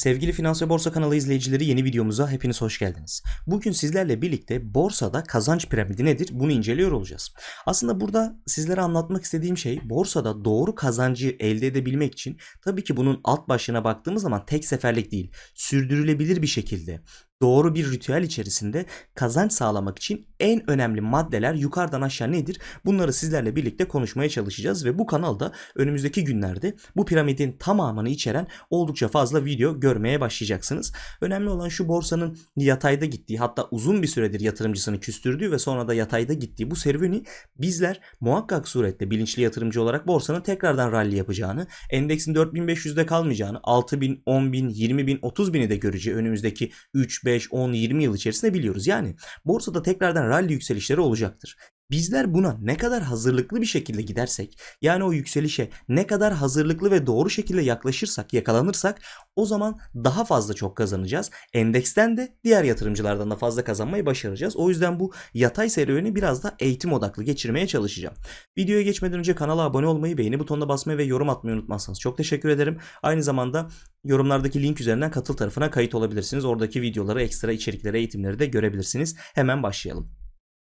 Sevgili Finans ve Borsa kanalı izleyicileri yeni videomuza hepiniz hoş geldiniz. Bugün sizlerle birlikte borsada kazanç piramidi nedir bunu inceliyor olacağız. Aslında burada sizlere anlatmak istediğim şey borsada doğru kazancı elde edebilmek için tabii ki bunun alt başlığına baktığımız zaman tek seferlik değil, sürdürülebilir bir şekilde doğru bir ritüel içerisinde kazanç sağlamak için en önemli maddeler yukarıdan aşağı nedir? Bunları sizlerle birlikte konuşmaya çalışacağız ve bu kanalda önümüzdeki günlerde bu piramidin tamamını içeren oldukça fazla video görmeye başlayacaksınız. Önemli olan şu borsanın yatayda gittiği hatta uzun bir süredir yatırımcısını küstürdüğü ve sonra da yatayda gittiği bu serüveni bizler muhakkak surette bilinçli yatırımcı olarak borsanın tekrardan rally yapacağını, endeksin 4500'de kalmayacağını, 6000, 10000, 20000, 30000'i de göreceği önümüzdeki 3, 5, 10, 20 yıl içerisinde biliyoruz. Yani borsada tekrardan rally yükselişleri olacaktır. Bizler buna ne kadar hazırlıklı bir şekilde gidersek, yani o yükselişe ne kadar hazırlıklı ve doğru şekilde yaklaşırsak, yakalanırsak o zaman daha fazla çok kazanacağız. Endeksten de diğer yatırımcılardan da fazla kazanmayı başaracağız. O yüzden bu yatay serüveni biraz da eğitim odaklı geçirmeye çalışacağım. Videoya geçmeden önce kanala abone olmayı, beğeni butonuna basmayı ve yorum atmayı unutmazsanız çok teşekkür ederim. Aynı zamanda yorumlardaki link üzerinden katıl tarafına kayıt olabilirsiniz. Oradaki videoları, ekstra içerikleri, eğitimleri de görebilirsiniz. Hemen başlayalım.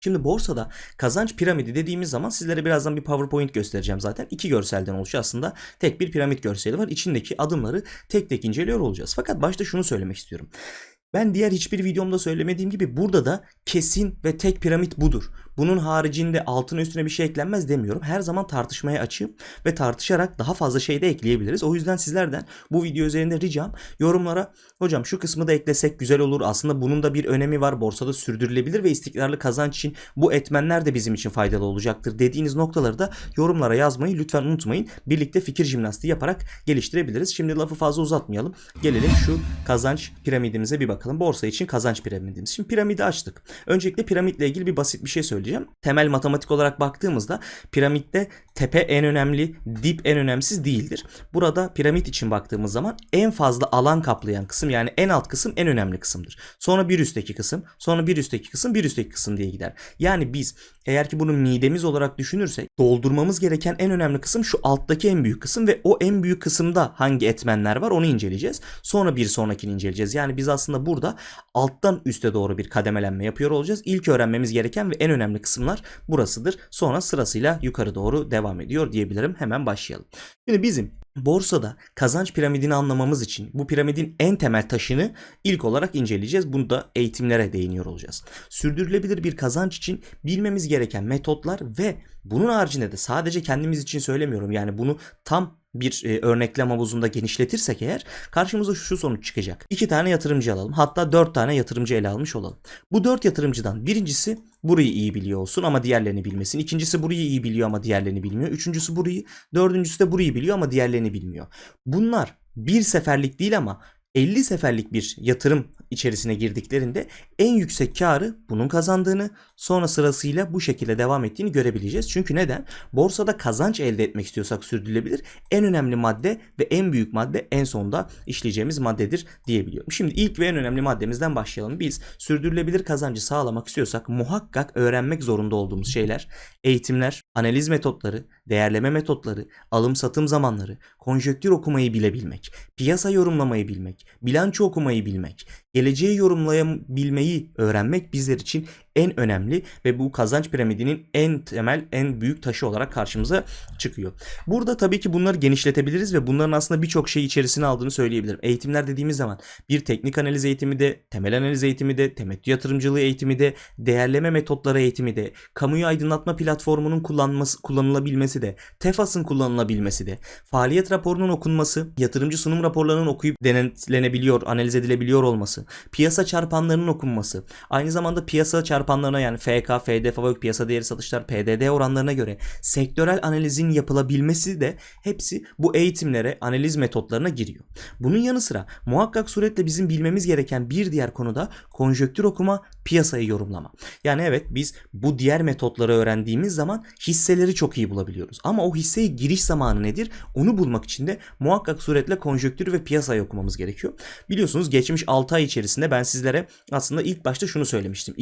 Şimdi borsada kazanç piramidi dediğimiz zaman sizlere birazdan bir PowerPoint göstereceğim zaten. İki görselden oluşuyor aslında. Tek bir piramit görseli var. İçindeki adımları tek tek inceliyor olacağız. Fakat başta şunu söylemek istiyorum. Ben diğer hiçbir videomda söylemediğim gibi burada da kesin ve tek piramit budur. Bunun haricinde altına üstüne bir şey eklenmez demiyorum. Her zaman tartışmaya açığım ve tartışarak daha fazla şey de ekleyebiliriz. O yüzden sizlerden bu video üzerinde ricam yorumlara hocam şu kısmı da eklesek güzel olur. Aslında bunun da bir önemi var. Borsada sürdürülebilir ve istikrarlı kazanç için bu etmenler de bizim için faydalı olacaktır dediğiniz noktaları da yorumlara yazmayı lütfen unutmayın. Birlikte fikir jimnastiği yaparak geliştirebiliriz. Şimdi lafı fazla uzatmayalım. Gelelim şu kazanç piramidimize bir bakalım. Borsa için kazanç piramidimiz. Şimdi piramidi açtık. Öncelikle piramitle ilgili bir basit bir şey söyleyeceğim. Temel matematik olarak baktığımızda piramitte tepe en önemli, dip en önemsiz değildir. Burada piramit için baktığımız zaman en fazla alan kaplayan kısım yani en alt kısım en önemli kısımdır. Sonra bir üstteki kısım, sonra bir üstteki kısım, bir üstteki kısım diye gider. Yani biz eğer ki bunu midemiz olarak düşünürsek doldurmamız gereken en önemli kısım şu alttaki en büyük kısım ve o en büyük kısımda hangi etmenler var onu inceleyeceğiz. Sonra bir sonrakini inceleyeceğiz. Yani biz aslında burada alttan üste doğru bir kademelenme yapıyor olacağız. İlk öğrenmemiz gereken ve en önemli kısımlar burasıdır. Sonra sırasıyla yukarı doğru devam ediyor diyebilirim. Hemen başlayalım. Şimdi bizim borsada kazanç piramidini anlamamız için bu piramidin en temel taşını ilk olarak inceleyeceğiz. Bunu da eğitimlere değiniyor olacağız. Sürdürülebilir bir kazanç için bilmemiz gereken metotlar ve bunun haricinde de sadece kendimiz için söylemiyorum. Yani bunu tam bir e, örneklem havuzunda genişletirsek eğer karşımıza şu sonuç çıkacak. İki tane yatırımcı alalım. Hatta dört tane yatırımcı ele almış olalım. Bu dört yatırımcıdan birincisi burayı iyi biliyor olsun ama diğerlerini bilmesin. İkincisi burayı iyi biliyor ama diğerlerini bilmiyor. Üçüncüsü burayı, dördüncüsü de burayı biliyor ama diğerlerini bilmiyor. Bunlar bir seferlik değil ama 50 seferlik bir yatırım içerisine girdiklerinde en yüksek karı bunun kazandığını sonra sırasıyla bu şekilde devam ettiğini görebileceğiz. Çünkü neden? Borsada kazanç elde etmek istiyorsak sürdürülebilir en önemli madde ve en büyük madde en sonda işleyeceğimiz maddedir diyebiliyorum. Şimdi ilk ve en önemli maddemizden başlayalım. Biz sürdürülebilir kazancı sağlamak istiyorsak muhakkak öğrenmek zorunda olduğumuz şeyler eğitimler, analiz metotları, değerleme metotları, alım satım zamanları, konjöktür okumayı bilebilmek, piyasa yorumlamayı bilmek, bilanço okumayı bilmek, geleceği yorumlayabilmeyi öğrenmek bizler için en önemli ve bu kazanç piramidinin en temel, en büyük taşı olarak karşımıza çıkıyor. Burada tabii ki bunları genişletebiliriz ve bunların aslında birçok şey içerisine aldığını söyleyebilirim. Eğitimler dediğimiz zaman bir teknik analiz eğitimi de, temel analiz eğitimi de, temettü yatırımcılığı eğitimi de, değerleme metotları eğitimi de, kamuyu aydınlatma platformunun kullanması, kullanılabilmesi de, TEFAS'ın kullanılabilmesi de, faaliyet raporunun okunması, yatırımcı sunum raporlarının okuyup denetlenebiliyor, analiz edilebiliyor olması, piyasa çarpanlarının okunması, aynı zamanda piyasa çarpanlarına yani FK, FD, FAVÖK piyasa değeri satışlar, PDD oranlarına göre sektörel analizin yapılabilmesi de hepsi bu eğitimlere, analiz metotlarına giriyor. Bunun yanı sıra muhakkak suretle bizim bilmemiz gereken bir diğer konuda konjöktür okuma, piyasayı yorumlama. Yani evet biz bu diğer metotları öğrendiğimiz zaman hisseleri çok iyi bulabiliyoruz. Ama o hisseye giriş zamanı nedir? Onu bulmak için de muhakkak suretle konjöktür ve piyasayı okumamız gerekiyor. Biliyorsunuz geçmiş 6 ay içerisinde ben sizlere aslında ilk başta şunu söylemiştim.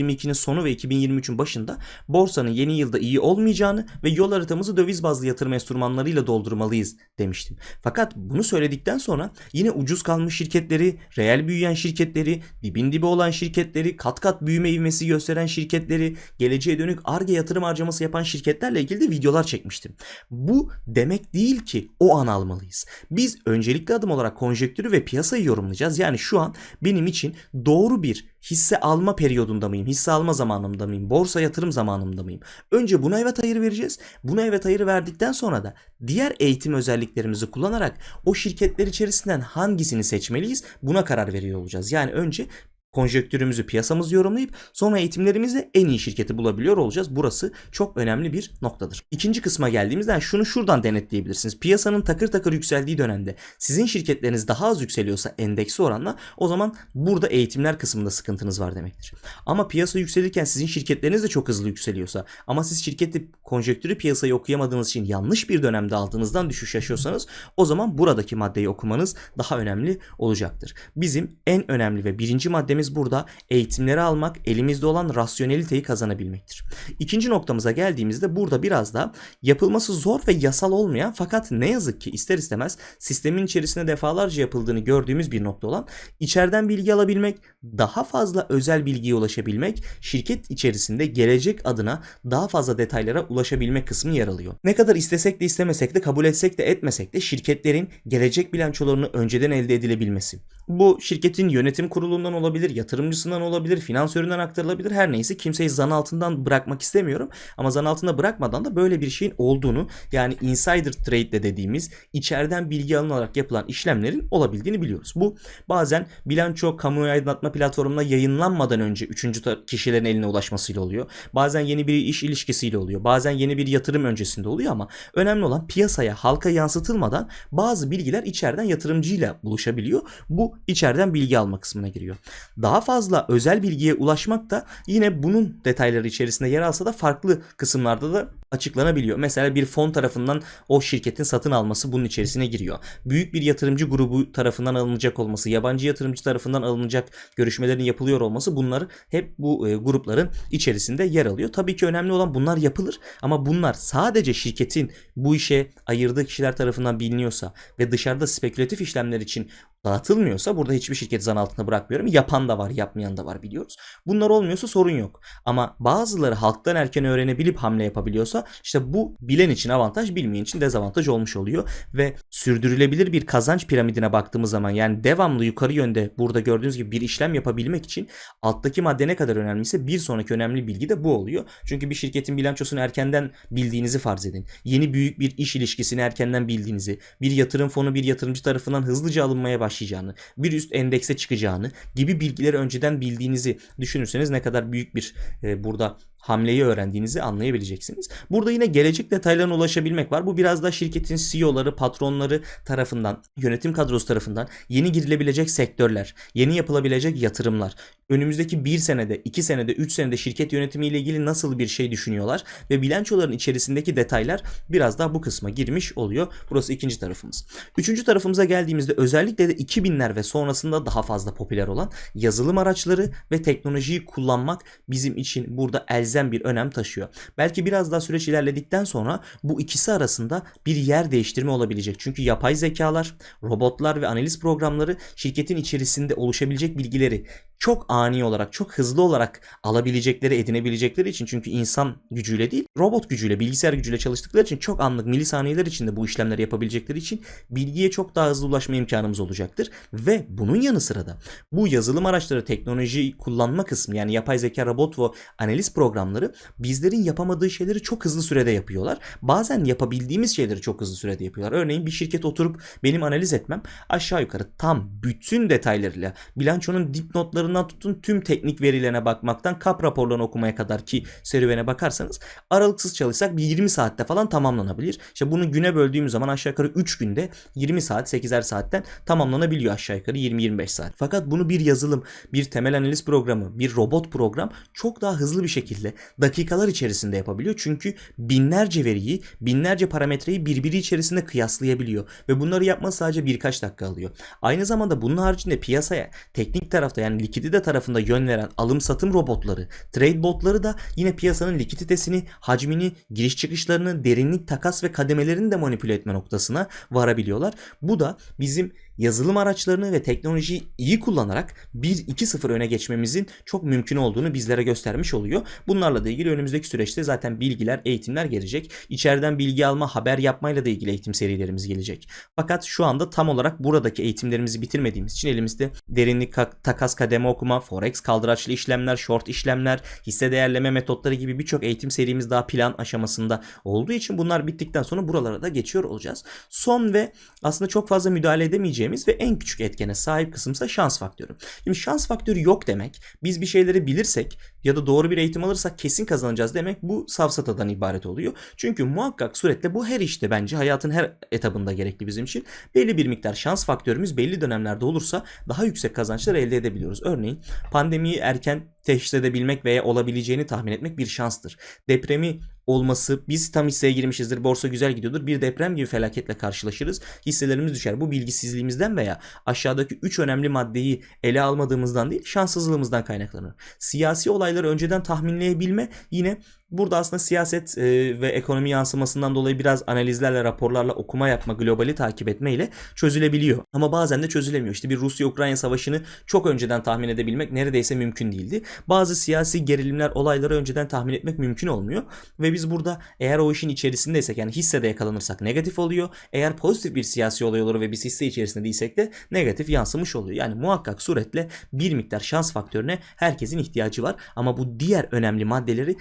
2022'nin sonu ve 2023'ün başında borsanın yeni yılda iyi olmayacağını ve yol haritamızı döviz bazlı yatırım enstrümanlarıyla doldurmalıyız demiştim. Fakat bunu söyledikten sonra yine ucuz kalmış şirketleri, reel büyüyen şirketleri, dibin dibi olan şirketleri, kat kat büyüme ivmesi gösteren şirketleri, geleceğe dönük ARGE yatırım harcaması yapan şirketlerle ilgili de videolar çekmiştim. Bu demek değil ki o an almalıyız. Biz öncelikli adım olarak konjektürü ve piyasayı yorumlayacağız. Yani şu an benim için doğru bir hisse alma periyodunda mıyım? Hisse alma zamanımda mıyım? Borsa yatırım zamanımda mıyım? Önce buna evet hayır vereceğiz. Buna evet hayır verdikten sonra da diğer eğitim özelliklerimizi kullanarak o şirketler içerisinden hangisini seçmeliyiz? Buna karar veriyor olacağız. Yani önce konjektürümüzü, piyasamızı yorumlayıp sonra eğitimlerimizle en iyi şirketi bulabiliyor olacağız. Burası çok önemli bir noktadır. İkinci kısma geldiğimizde şunu şuradan denetleyebilirsiniz. Piyasanın takır takır yükseldiği dönemde sizin şirketleriniz daha az yükseliyorsa endeksi oranla o zaman burada eğitimler kısmında sıkıntınız var demektir. Ama piyasa yükselirken sizin şirketleriniz de çok hızlı yükseliyorsa ama siz şirketi konjektürü piyasayı okuyamadığınız için yanlış bir dönemde aldığınızdan düşüş yaşıyorsanız o zaman buradaki maddeyi okumanız daha önemli olacaktır. Bizim en önemli ve birinci maddemiz burada eğitimleri almak, elimizde olan rasyoneliteyi kazanabilmektir. İkinci noktamıza geldiğimizde burada biraz da yapılması zor ve yasal olmayan fakat ne yazık ki ister istemez sistemin içerisinde defalarca yapıldığını gördüğümüz bir nokta olan içeriden bilgi alabilmek, daha fazla özel bilgiye ulaşabilmek, şirket içerisinde gelecek adına daha fazla detaylara ulaşabilmek kısmı yer alıyor. Ne kadar istesek de istemesek de kabul etsek de etmesek de şirketlerin gelecek bilançolarını önceden elde edilebilmesi. Bu şirketin yönetim kurulundan olabilir, yatırımcısından olabilir, finansöründen aktarılabilir her neyse kimseyi zan altından bırakmak istemiyorum. Ama zan altında bırakmadan da böyle bir şeyin olduğunu yani insider trade de dediğimiz içeriden bilgi alınarak yapılan işlemlerin olabildiğini biliyoruz. Bu bazen bilanço kamuoyu aydınlatma platformuna yayınlanmadan önce üçüncü kişilerin eline ulaşmasıyla oluyor. Bazen yeni bir iş ilişkisiyle oluyor. Bazen yeni bir yatırım öncesinde oluyor ama önemli olan piyasaya halka yansıtılmadan bazı bilgiler içeriden yatırımcıyla buluşabiliyor. Bu içeriden bilgi alma kısmına giriyor. Daha fazla özel bilgiye ulaşmak da yine bunun detayları içerisinde yer alsa da farklı kısımlarda da açıklanabiliyor. Mesela bir fon tarafından o şirketin satın alması bunun içerisine giriyor. Büyük bir yatırımcı grubu tarafından alınacak olması, yabancı yatırımcı tarafından alınacak görüşmelerin yapılıyor olması bunlar hep bu e, grupların içerisinde yer alıyor. Tabii ki önemli olan bunlar yapılır ama bunlar sadece şirketin bu işe ayırdığı kişiler tarafından biliniyorsa ve dışarıda spekülatif işlemler için dağıtılmıyorsa burada hiçbir şirket zan altında bırakmıyorum. Yapan da var, yapmayan da var biliyoruz. Bunlar olmuyorsa sorun yok. Ama bazıları halktan erken öğrenebilip hamle yapabiliyorsa işte bu bilen için avantaj, bilmeyen için dezavantaj olmuş oluyor ve sürdürülebilir bir kazanç piramidine baktığımız zaman yani devamlı yukarı yönde burada gördüğünüz gibi bir işlem yapabilmek için alttaki madde ne kadar önemliyse bir sonraki önemli bilgi de bu oluyor. Çünkü bir şirketin bilançosunu erkenden bildiğinizi farz edin. Yeni büyük bir iş ilişkisini erkenden bildiğinizi, bir yatırım fonu bir yatırımcı tarafından hızlıca alınmaya başlayacağını, bir üst endekse çıkacağını gibi bilgileri önceden bildiğinizi düşünürseniz ne kadar büyük bir e, burada hamleyi öğrendiğinizi anlayabileceksiniz. Burada yine gelecek detaylarına ulaşabilmek var. Bu biraz da şirketin CEO'ları, patronları tarafından, yönetim kadrosu tarafından yeni girilebilecek sektörler, yeni yapılabilecek yatırımlar, önümüzdeki bir senede, iki senede, üç senede şirket yönetimiyle ilgili nasıl bir şey düşünüyorlar ve bilançoların içerisindeki detaylar biraz daha bu kısma girmiş oluyor. Burası ikinci tarafımız. Üçüncü tarafımıza geldiğimizde özellikle de 2000'ler ve sonrasında daha fazla popüler olan yazılım araçları ve teknolojiyi kullanmak bizim için burada elzem bir önem taşıyor. Belki biraz daha süreç ilerledikten sonra bu ikisi arasında bir yer değiştirme olabilecek. Çünkü yapay zekalar, robotlar ve analiz programları şirketin içerisinde oluşabilecek bilgileri çok ani olarak, çok hızlı olarak alabilecekleri, edinebilecekleri için çünkü insan gücüyle değil, robot gücüyle, bilgisayar gücüyle çalıştıkları için çok anlık milisaniyeler içinde bu işlemleri yapabilecekleri için bilgiye çok daha hızlı ulaşma imkanımız olacaktır. Ve bunun yanı sıra da bu yazılım araçları, teknoloji kullanma kısmı yani yapay zeka, robot ve analiz programları bizlerin yapamadığı şeyleri çok hızlı sürede yapıyorlar. Bazen yapabildiğimiz şeyleri çok hızlı sürede yapıyorlar. Örneğin bir şirket oturup benim analiz etmem aşağı yukarı tam bütün detaylarıyla bilançonun dipnotlarını raporlarından tutun tüm teknik verilerine bakmaktan kap raporlarını okumaya kadar ki serüvene bakarsanız aralıksız çalışsak bir 20 saatte falan tamamlanabilir. İşte bunu güne böldüğümüz zaman aşağı yukarı 3 günde 20 saat 8'er saatten tamamlanabiliyor aşağı yukarı 20-25 saat. Fakat bunu bir yazılım, bir temel analiz programı, bir robot program çok daha hızlı bir şekilde şekilde dakikalar içerisinde yapabiliyor. Çünkü binlerce veriyi, binlerce parametreyi birbiri içerisinde kıyaslayabiliyor ve bunları yapması sadece birkaç dakika alıyor. Aynı zamanda bunun haricinde piyasaya teknik tarafta yani likidite tarafında yön veren alım satım robotları, trade botları da yine piyasanın likiditesini, hacmini, giriş çıkışlarını, derinlik, takas ve kademelerini de manipüle etme noktasına varabiliyorlar. Bu da bizim yazılım araçlarını ve teknolojiyi iyi kullanarak 1-2-0 öne geçmemizin çok mümkün olduğunu bizlere göstermiş oluyor. Bunlarla da ilgili önümüzdeki süreçte zaten bilgiler, eğitimler gelecek. İçeriden bilgi alma, haber yapmayla da ilgili eğitim serilerimiz gelecek. Fakat şu anda tam olarak buradaki eğitimlerimizi bitirmediğimiz için elimizde derinlik, ka- takas kademe okuma, forex kaldıraçlı işlemler, short işlemler, hisse değerleme metotları gibi birçok eğitim serimiz daha plan aşamasında olduğu için bunlar bittikten sonra buralara da geçiyor olacağız. Son ve aslında çok fazla müdahale edemeyeceğimiz ve en küçük etkene sahip kısımsa şans faktörü. Şimdi şans faktörü yok demek biz bir şeyleri bilirsek ya da doğru bir eğitim alırsak kesin kazanacağız demek bu safsatadan ibaret oluyor. Çünkü muhakkak suretle bu her işte bence hayatın her etabında gerekli bizim için. Belli bir miktar şans faktörümüz belli dönemlerde olursa daha yüksek kazançlar elde edebiliyoruz. Örneğin pandemiyi erken teşhis edebilmek veya olabileceğini tahmin etmek bir şanstır. Depremi olması biz tam hisseye girmişizdir borsa güzel gidiyordur bir deprem gibi felaketle karşılaşırız hisselerimiz düşer bu bilgisizliğimizden veya aşağıdaki 3 önemli maddeyi ele almadığımızdan değil şanssızlığımızdan kaynaklanır. Siyasi olayları önceden tahminleyebilme yine Burada aslında siyaset e, ve ekonomi yansımasından dolayı biraz analizlerle, raporlarla okuma yapma, globali takip etmeyle çözülebiliyor. Ama bazen de çözülemiyor. İşte bir Rusya-Ukrayna savaşını çok önceden tahmin edebilmek neredeyse mümkün değildi. Bazı siyasi gerilimler, olayları önceden tahmin etmek mümkün olmuyor. Ve biz burada eğer o işin içerisindeysek yani hissede yakalanırsak negatif oluyor. Eğer pozitif bir siyasi olay olur ve biz hisse içerisinde değilsek de negatif yansımış oluyor. Yani muhakkak suretle bir miktar şans faktörüne herkesin ihtiyacı var. Ama bu diğer önemli maddeleri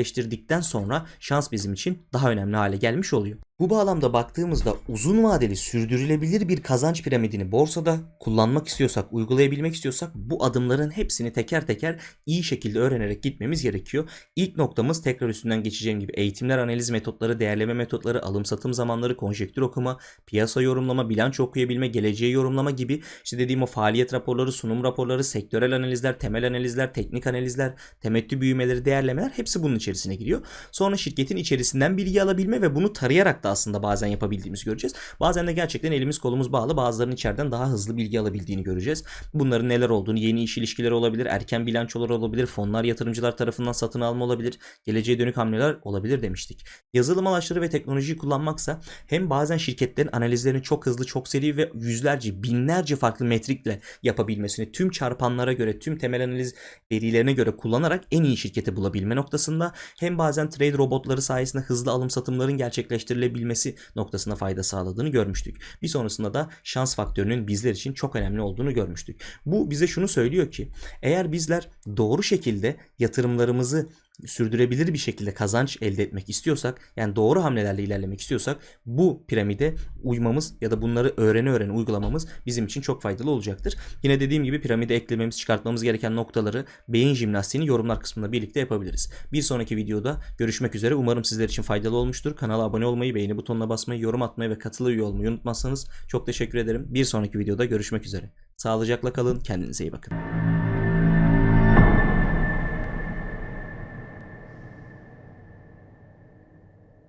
gerçekleştirdikten sonra şans bizim için daha önemli hale gelmiş oluyor. Bu bağlamda baktığımızda uzun vadeli sürdürülebilir bir kazanç piramidini borsada kullanmak istiyorsak, uygulayabilmek istiyorsak bu adımların hepsini teker teker iyi şekilde öğrenerek gitmemiz gerekiyor. İlk noktamız tekrar üstünden geçeceğim gibi eğitimler, analiz metotları, değerleme metotları, alım satım zamanları, konjektür okuma, piyasa yorumlama, bilanço okuyabilme, geleceği yorumlama gibi işte dediğim o faaliyet raporları, sunum raporları, sektörel analizler, temel analizler, teknik analizler, temettü büyümeleri, değerlemeler hepsi bunun içerisine giriyor. Sonra şirketin içerisinden bilgi alabilme ve bunu tarayarak da aslında bazen yapabildiğimizi göreceğiz. Bazen de gerçekten elimiz kolumuz bağlı bazılarının içeriden daha hızlı bilgi alabildiğini göreceğiz. Bunların neler olduğunu, yeni iş ilişkileri olabilir, erken bilançolar olabilir, fonlar yatırımcılar tarafından satın alma olabilir, geleceğe dönük hamleler olabilir demiştik. Yazılım araçları ve teknolojiyi kullanmaksa hem bazen şirketlerin analizlerini çok hızlı, çok seri ve yüzlerce, binlerce farklı metrikle yapabilmesini tüm çarpanlara göre, tüm temel analiz verilerine göre kullanarak en iyi şirketi bulabilme noktasında hem bazen trade robotları sayesinde hızlı alım satımların gerçekleştirilebilmesi noktasına fayda sağladığını görmüştük. Bir sonrasında da şans faktörünün bizler için çok önemli olduğunu görmüştük. Bu bize şunu söylüyor ki eğer bizler doğru şekilde yatırımlarımızı sürdürebilir bir şekilde kazanç elde etmek istiyorsak yani doğru hamlelerle ilerlemek istiyorsak bu piramide uymamız ya da bunları öğrene öğrene uygulamamız bizim için çok faydalı olacaktır. Yine dediğim gibi piramide eklememiz çıkartmamız gereken noktaları beyin jimnastiğini yorumlar kısmında birlikte yapabiliriz. Bir sonraki videoda görüşmek üzere. Umarım sizler için faydalı olmuştur. Kanala abone olmayı, beğeni butonuna basmayı, yorum atmayı ve katılı üye olmayı unutmazsanız çok teşekkür ederim. Bir sonraki videoda görüşmek üzere. Sağlıcakla kalın, kendinize iyi bakın.